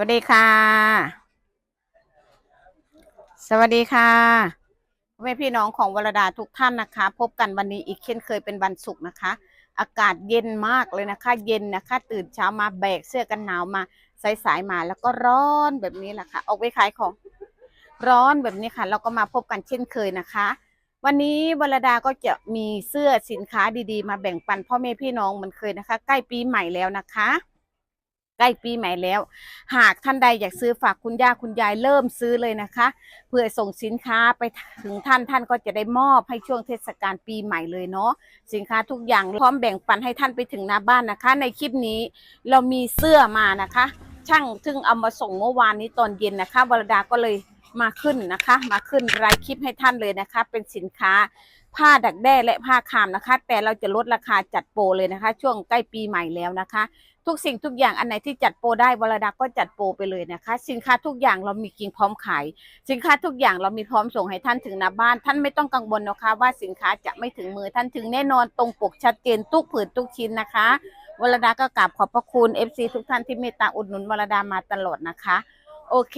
วัสดีค่ะ สวัสดีค่ะแม่พี่น้องของวรดาทุกท่านนะคะ พบกันวันนี้อีกเช่นเคยเป็นวันศุกร์นะคะ อากาศเย็นมากเลยนะคะ เย็นนะคะ ตื่นเช้ามาแบกเสื้อกันหนาวมาสายมาแล้วก็ร้อนแบบนี้แหละค่ะออกไปขายของร้อนแบบนี้ค่ะ เราก็มาพบกันเช่นเคยนะคะ วันนี้วรดาก็จะมีเสื้อสินค้าดีๆ มาแบ่งปันพ่อแม่พี่น้องเหมือนเคยนะคะ ใกล้ปีใหม่แล้วนะคะ ใกล้ปีใหม่แล้ว หากท่านใดอยากซื้อฝากคุณย่าคุณยายเริ่มซื้อเลยนะคะ เพื่อส่งสินค้าไปถึงท่านท่านก็จะได้มอบให้ช่วงเทศกาลปีใหม่เลยเนาะสินค้าทุกอย่างพร้อมแบ่งปันให้ท่านไปถึงหน้าบ้านนะคะ ในคลิปนี้เรามีเสื้อมานะคะ ช่างซึ่งเอามาส่งเมื่อวานนี้ตอนเย็นนะคะวรดาก็เลยมาขึ้นนะคะ มาขึ้นรายคลิปให้ท่านเลยนะคะ เป็นสินค้า ผ้าดักแด้และผ้าคามนะคะ แต่เราจะลดราคาจัดโปรเลยนะคะ ช่วงใกล้ปีใหม่แล้วนะคะ ทุกสิ่งทุกอย่างอันไหนที่จัดโปรได้วรดาก็จัดโปรไปเลยนะคะ สินค้าทุกอย่างเรามีกิงพร้อมขายสินค้าทุกอย่างเรามีพร้อมส่งให้ท่านถึงหน้าบ้าน ท่านไม่ต้องกังวลนะคะ ว่าสินค้าจะไม่ถึงมือท่านถึงแน่นอนตรงปกชัดเจนทุกผืนทุกชิ้นนะคะวรดาก็กราบขอบพระคุณ FC ทุกท่านที่เมตตาอุดหนุนวรดามาตลอดนะคะ โอเค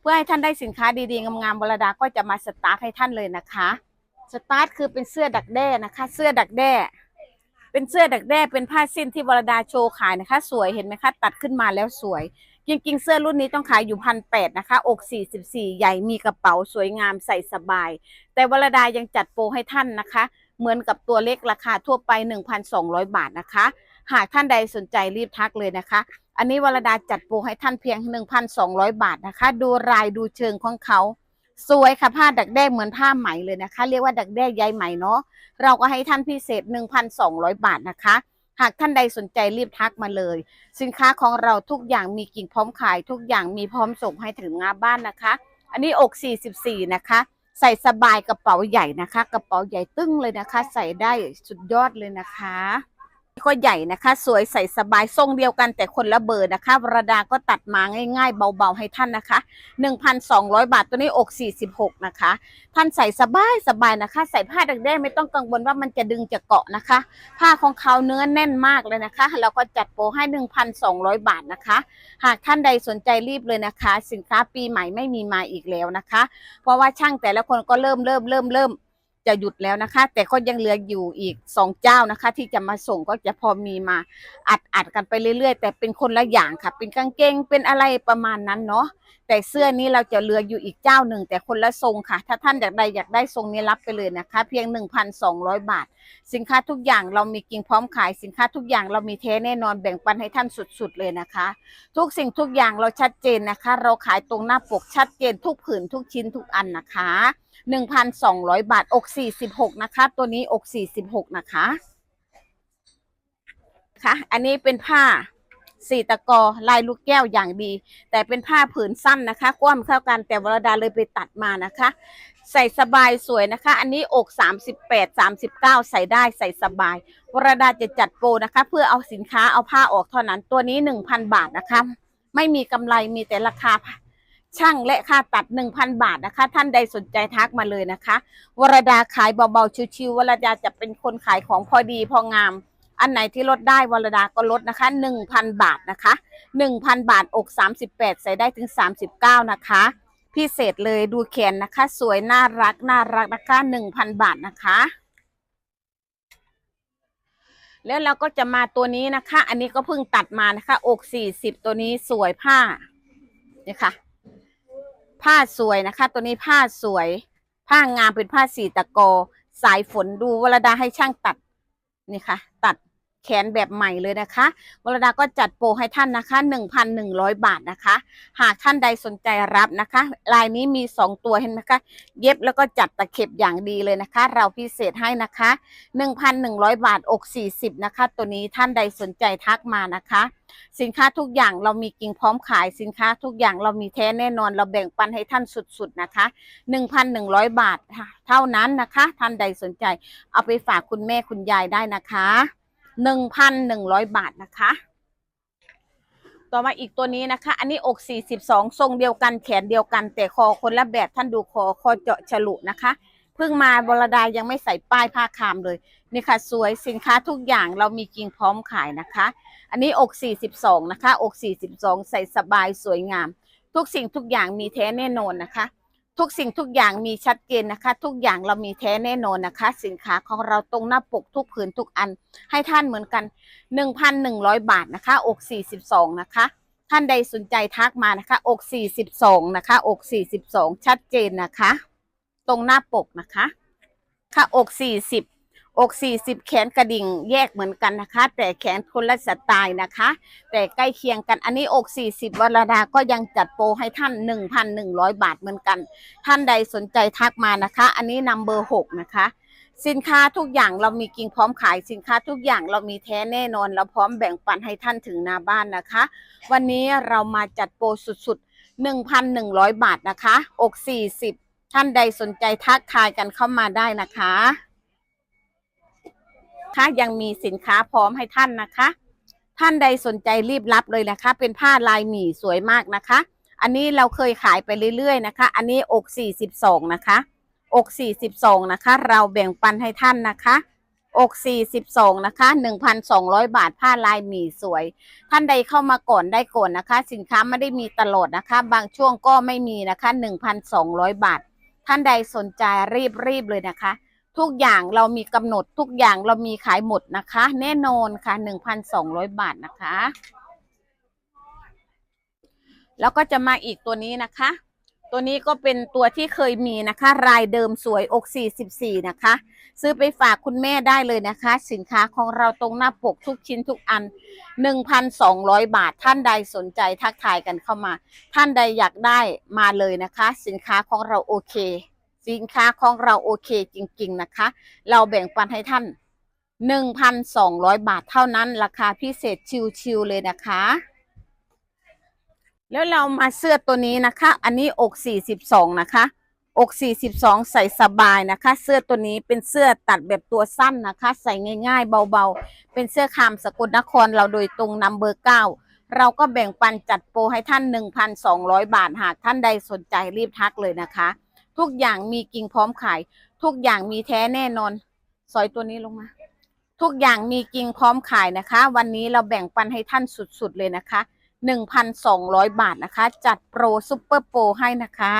เพื่อให้ท่านได้สินค้าดีๆงามๆวรดาก็จะมาสตาร์ทให้ท่านเลยนะคะ สตาร์ทคือเป็นเสื้อดักแด้นะคะ เสื้อดักแด้ เป็นเสื้อดักแด้เป็นผ้าสิ้นที่วรดาโชว์ขายนะคะ สวยเห็นไหมคะ ตัดขึ้นมาแล้วสวย จริงๆ เสื้อรุ่นนี้ต้องขายอยู่พันแปดนะคะ อก44 ใหญ่มีกระเป๋าสวยงามใส่สบาย แต่วรดายังจัดโปรให้ท่านนะคะ เหมือนกับตัวเล็กราคาทั่วไป 1,200 บาทนะคะ หากท่านใดสนใจรีบทักเลยนะคะ อันนี้วรดาจัดโปรให้ท่านเพียง 1,200 บาทนะคะ ดูลายดูเชิงของเขา สวยค่ะผ้าดักแด้เหมือนผ้าไหมเลยนะคะ เรียกว่าดักแด้ใยไหมเนาะเราก็ให้ท่านพิเศษ 1,200 บาทนะคะ หากท่านใดสนใจรีบทักมาเลย สินค้าของเราทุกอย่างมีกิ่งพร้อมขาย ทุกอย่างมีพร้อมส่งให้ถึงหน้าบ้านนะคะ อันนี้อก 44 นะคะ ใส่สบายกระเป๋าใหญ่นะคะ กระเป๋าใหญ่ตึ้งเลยนะคะ ใส่ได้สุดยอดเลยนะคะ ก็ใหญ่นะคะ สวยใส่สบายทรงเดียวกันแต่คนละเบอร์นะคะ วรดาก็ตัดมาง่ายๆ เบาๆให้ท่านนะคะ 1,200 บาทตัวนี้อก 46 นะคะ ท่านใส่สบายสบายนะคะ ใส่ผ้าดักแด้ไม่ต้องกังวลว่ามันจะดึงจะเกาะนะคะ ผ้าของเขาเนื้อแน่นมากเลยนะคะแล้วก็จัดโปรให้ 1,200 บาทนะคะ หากท่านใดสนใจรีบเลยนะคะ สินค้าปีใหม่ไม่มีมาอีกแล้วนะคะ เพราะว่าช่างแต่ละคนก็เริ่มเริ่มเริ่มเริ่ม จะหยุดแล้วนะคะ แต่ก็ยังเหลืออยู่อีกสองเจ้านะคะ ที่จะมาส่งก็จะพอมีมาอัดอัดกันไปเรื่อย ๆ แต่เป็นคนละอย่างค่ะ เป็นกางเกงเป็นอะไรประมาณนั้นเนาะแต่เสื้อนี้เราจะเหลืออยู่อีกเจ้าหนึ่งแต่คนละทรงค่ะ ถ้าท่านอยากได้อยากได้ทรงนี้รับไปเลยนะคะ เพียง 1,200 บาท สินค้าทุกอย่างเรามีกิ่งพร้อมขายสินค้าทุกอย่างเรามีแท้แน่นอนแบ่งปันให้ท่านสุดๆเลยนะคะ ทุกสิ่งทุกอย่างเราชัดเจนนะคะ เราขายตรงหน้าปกชัดเจนทุกผืนทุกชิ้นทุกอันนะคะ 1,200 บาท อก 46 นะคะ ตัวนี้อก 46 นะคะค่ะอันนี้เป็นผ้าสีตะกอลายลูกแก้วอย่างดี แต่เป็นผ้าผืนสั้นนะคะกว้างเท่ากันแต่วรดาเลยไปตัดมานะคะ ใส่สบายสวยนะคะ อันนี้อก 38 39 ใส่ได้ใส่สบาย วรดาจะจัดโปรนะคะ เพื่อเอาสินค้าเอาผ้าออกเท่านั้นตัวนี้ 1,000 บาทนะคะ ไม่มีกำไรมีแต่ราคา ช่างและค่าตัด 1,000 บาทนะคะ ท่านใดสนใจทักมาเลยนะคะ วรดาขายเบาๆชิวๆวรดาจะเป็นคนขายของพอดีพองาม อันไหนที่ลดได้วรดาก็ลดนะคะ 1,000 บาทนะคะ 1,000 บาทอก 38 ใส่ได้ถึง 39 นะคะ พิเศษเลยดูแขนนะคะ สวยน่ารักน่ารักนะคะ 1,000 บาทนะคะแล้วเราก็จะมาตัวนี้นะคะ อันนี้ก็เพิ่งตัดมานะคะ อก40ตัวนี้สวยผ้านี่ค่ะ ผ้าสวยนะคะ ตัวนี้ผ้าสวย ผ้างามเป็นผ้าสีตะกอ สายฝนดูวรดาให้ช่างตัดนี่ค่ะ ตัด แขนแบบใหม่เลยนะคะวรดาก็จัดโปรให้ท่านนะคะ 1,100 บาทนะคะ หากท่านใดสนใจรับนะคะ ลายนี้มี 2 ตัวเห็นไหมคะเย็บแล้วก็จัดตะเข็บอย่างดีเลยนะคะ เราพิเศษให้นะคะ 1,100 บาทอก 40 นะคะ ตัวนี้ท่านใดสนใจทักมานะคะ สินค้าทุกอย่างเรามีกิ่งพร้อมขายสินค้าทุกอย่างเรามีแท้แน่นอน เราแบ่งปันให้ท่านสุดๆนะคะ 1,100 บาทเท่านั้นนะคะ ท่านใดสนใจ เอาไปฝากคุณแม่คุณยายได้นะคะ 1,100บาทนะคะ ต่อมาอีกตัวนี้นะคะ อันนี้อก42ทรงเดียวกันแขนเดียวกัน แต่คอคนละแบบท่านดูคอคอเจาะฉลุนะคะเพิ่งมาบรดายังไม่ใส่ป้ายผ้าคามเลย นี่ค่ะ สวยสินค้าทุกอย่างเรามีจริงพร้อมขายนะคะ อันนี้อก 42 นะคะ อก 42 ใส่สบายสวยงาม ทุกสิ่งทุกอย่างมีแท้แน่นอนนะคะ ทุกสิ่งทุกอย่างมีชัดเจนนะคะ ทุกอย่างเรามีแท้แน่นอนนะคะ สินค้าของเราตรงหน้าปกทุกผืนทุกอัน ให้ท่านเหมือนกัน 1,100 บาทนะคะ อก 42 นะคะ ท่านใดสนใจทักมานะคะ อก 42 นะคะ อก 42 ชัดเจนนะคะ ตรงหน้าปกนะคะ ค่ะอก 40 อก40แขนกระดิ่งแยกเหมือนกันนะคะ แต่แขนคนละสไตล์นะคะ แต่ใกล้เคียงกันอันนี้อก40วรดาก็ยังจัดโปรให้ท่าน1,100บาทเหมือนกัน ท่านใดสนใจทักมานะคะ อันนี้นัมเบอร์6นะคะสินค้าทุกอย่างเรามีกิ่งพร้อมขายสินค้าทุกอย่างเรามีแท้แน่นอน เราพร้อมแบ่งปันให้ท่านถึงหน้าบ้านนะคะ วันนี้เรามาจัดโปรสุดๆ 1,100 บาทนะคะ อก 40 ท่านใดสนใจทักทายกันเข้ามาได้นะคะ คะยังมีสินค้าพร้อมให้ท่านนะคะ ท่านใดสนใจรีบรับเลยนะคะ เป็นผ้าลายหมี่สวยมากนะคะ อันนี้เราเคยขายไปเรื่อยๆนะคะ อันนี้อก42นะคะ อก42นะคะ เราแบ่งปันให้ท่านนะคะอก42นะคะ1,200 บาทผ้าลายหมี่สวย ท่านใดเข้ามาก่อนได้ก่อนนะคะ สินค้าไม่ได้มีตลอดนะคะ บางช่วงก็ไม่มีนะคะ 1,200 บาท ท่านใดสนใจรีบรีบเลยนะคะ ทุกอย่างเรามีกำหนดทุกอย่างเรามีขายหมดนะคะ แน่นอนค่ะ1,200บาทนะคะ แล้วก็จะมาอีกตัวนี้นะคะ ตัวนี้ก็เป็นตัวที่เคยมีนะคะ รายเดิมสวยอก44นะคะ ซื้อไปฝากคุณแม่ได้เลยนะคะ สินค้าของเราตรงหน้าปกทุกชิ้นทุกอัน1,200บาท ท่านใดสนใจทักทายกันเข้ามา ท่านใดอยากได้มาเลยนะคะ สินค้าของเราโอเค สินค้าของเราโอเคจริง ๆนะคะ เราแบ่งปันให้ท่าน 1,200 บาทเท่านั้น ราคาพิเศษชิวๆเลยนะคะ แล้วเรามาเสื้อตัวนี้นะคะ อันนี้อก 42 นะคะ อก 42 ใส่สบายนะคะ เสื้อตัวนี้เป็นเสื้อตัดแบบตัวสั้นนะคะ ใส่ง่าย ๆ เบาๆ เป็นเสื้อคามสกลนครเราโดยตรงนัมเบอร์9เราก็แบ่งปันจัดโปรให้ท่าน 1,200 บาท หากท่านใดสนใจรีบทักเลยนะคะ ทุกอย่างมีกิ่งพร้อมขาย ทุกอย่างมีแท้แน่นอน สอยตัวนี้ลงมา ทุกอย่างมีกิ่งพร้อมขายนะคะ วันนี้เราแบ่งปันให้ท่านสุดๆเลยนะคะ1,200บาทนะคะ จัดโปรซุปเปอร์โปรให้นะคะ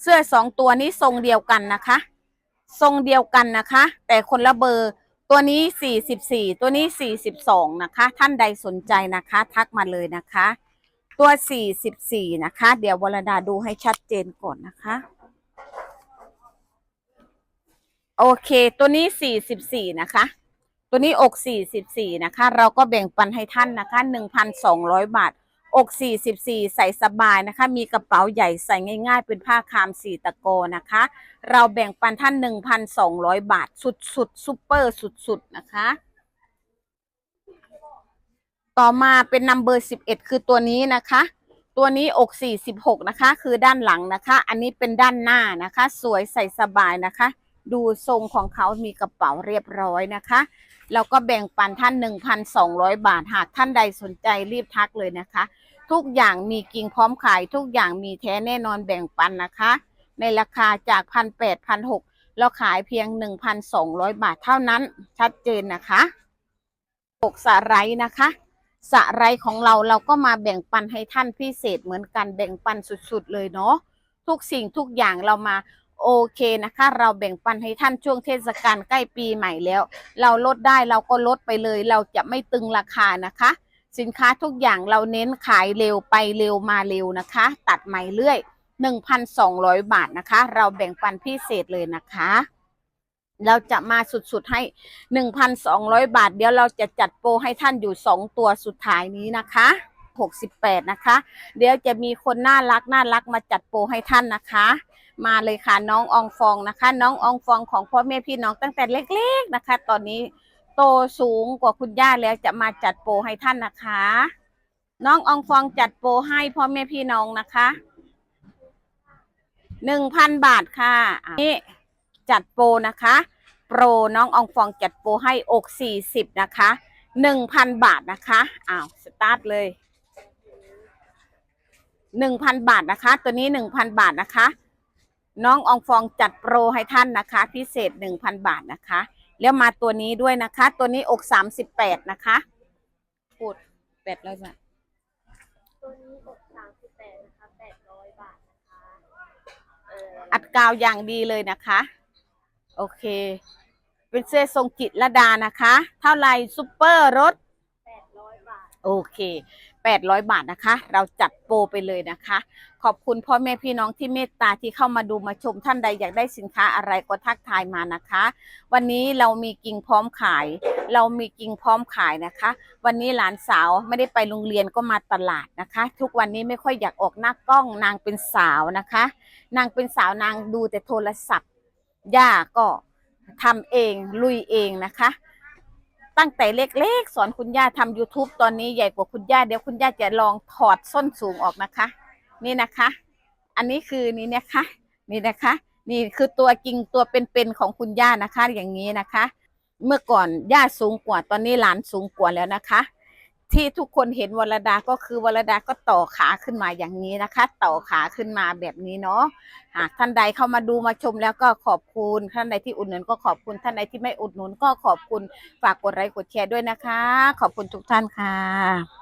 เสื้อสองตัวนี้ทรงเดียวกันนะคะ ทรงเดียวกันนะคะ แต่คนละเบอร์ตัวนี้ 44 ตัวนี้ 42 นะคะ ท่านใดสนใจนะคะ ทักมาเลยนะคะ ตัว 44 นะคะ เดี๋ยววรดาดูให้ชัดเจนก่อนนะคะ โอเค ตัวนี้ 44 นะคะ ตัวนี้อก 44 นะคะ เราก็แบ่งปันให้ท่านนะคะ 1,200 บาท อก 44 ใส่สบายนะคะ มีกระเป๋าใหญ่ใส่ง่ายๆ เป็นผ้าคามสีตะโกนะคะ เราแบ่งปันท่าน 1,200 บาท สุดๆซุปเปอร์สุดๆ นะคะ ต่อมาเป็นนัมเบอร์11คือตัวนี้นะคะ ตัวนี้อก46นะคะ คือด้านหลังนะคะ อันนี้เป็นด้านหน้านะคะ สวยใส่สบายนะคะ ดูทรงของเขามีกระเป๋าเรียบร้อยนะคะแล้วก็แบ่งปันท่าน 1,200 บาท หากท่านใดสนใจรีบทักเลยนะคะ ทุกอย่างมีกิ่งพร้อมขาย ทุกอย่างมีแท้แน่นอนแบ่งปันนะคะ ในราคาจากพันแปดพันหกเราขายเพียง 1,200 บาทเท่านั้นชัดเจนนะคะปกสะไรนะคะ สะไรของเราเราก็มาแบ่งปันให้ท่านพิเศษเหมือนกันแบ่งปันสุดๆเลยเนาะทุกสิ่งทุกอย่างเรามาโอเคนะคะ เราแบ่งปันให้ท่านช่วงเทศกาลใกล้ปีใหม่แล้ว เราลดได้เราก็ลดไปเลย เราจะไม่ตึงราคานะคะ สินค้าทุกอย่างเราเน้นขายเร็วไปเร็วมาเร็วนะคะ ตัดใหม่เรื่อย 1,200 บาทนะคะ เราแบ่งปันพิเศษเลยนะคะ เราจะมาสุดๆให้1,200บาท เดี๋ยวเราจะจัดโปรให้ท่านอยู่2ตัวสุดท้ายนี้นะคะ68นะคะ เดี๋ยวจะมีคนน่ารักน่ารักมาจัดโปรให้ท่านนะคะ มาเลยค่ะน้องอองฟองนะคะ น้องอองฟองของพ่อแม่พี่น้องตั้งแต่เล็ก ๆนะคะ ตอนนี้โตสูงกว่าคุณย่าแล้วจะมาจัดโปรให้ท่านนะคะ น้องอองฟองจัดโปรให้พ่อแม่พี่น้องนะคะหนึ่งพันบาทค่ะนี่ จัดโปรนะคะ โปรน้องอองฟองจัดโปรให้อกสี่สิบนะคะหนึ่งพันบาทนะคะอ้าวสตาร์ทเลยหนึ่งพันบาทนะคะ ตัวนี้หนึ่งพันบาทนะคะ น้องอองฟองจัดโปรให้ท่านนะคะ พิเศษ 1,000 บาทนะคะ แล้วมาตัวนี้ด้วยนะคะ ตัวนี้อกสามสิบแปดนะคะพูดแปดร้อยบาทตัวนี้อกสามสิบแปดนะคะแปดร้อยบาทนะคะเอออัดกาวอย่างดีเลยนะคะ โอเค เป็นเสื้อทรงจิตรลดานะคะ เท่าไหร่ซุปเปอร์รถแปดร้อยบาทโอเค 800 บาทนะคะ เราจัดโปรไปเลยนะคะ ขอบคุณพ่อแม่พี่น้องที่เมตตาที่เข้ามาดูมาชมท่านใดอยากได้สินค้าอะไรก็ทักทายมานะคะ วันนี้เรามีกิ่งพร้อมขาย เรามีกิ่งพร้อมขายนะคะ วันนี้หลานสาวไม่ได้ไปโรงเรียนก็มาตลาดนะคะ ทุกวันนี้ไม่ค่อยอยากออกหน้ากล้องนางเป็นสาวนะคะ นางเป็นสาวนางดูแต่โทรศัพท์ ย่าก็ทำเองลุยเองนะคะ ตั้งแต่เล็กๆ สอนคุณย่าทำ YouTube ตอนนี้ใหญ่กว่าคุณย่าเดี๋ยวคุณย่าจะลองถอดส้นสูงออกนะคะ นี่นะคะ อันนี้คือนี่นะคะนี่นะคะ นี่คือตัวจริงตัวเป็นๆของคุณย่านะคะ อย่างนี้นะคะ เมื่อก่อนย่าสูงกว่าตอนนี้หลานสูงกว่าแล้วนะคะ ที่ทุกคนเห็นวรดาก็คือวรดาก็ต่อขาขึ้นมาอย่างนี้นะคะ ต่อขาขึ้นมาแบบนี้เนาะหากท่านใดเข้ามาดูมาชมแล้วก็ขอบคุณท่านใดที่อุดหนุนก็ขอบคุณท่านใดที่ไม่อุดหนุนก็ขอบคุณฝากกดไลค์กดแชร์ด้วยนะคะ ขอบคุณทุกท่านค่ะ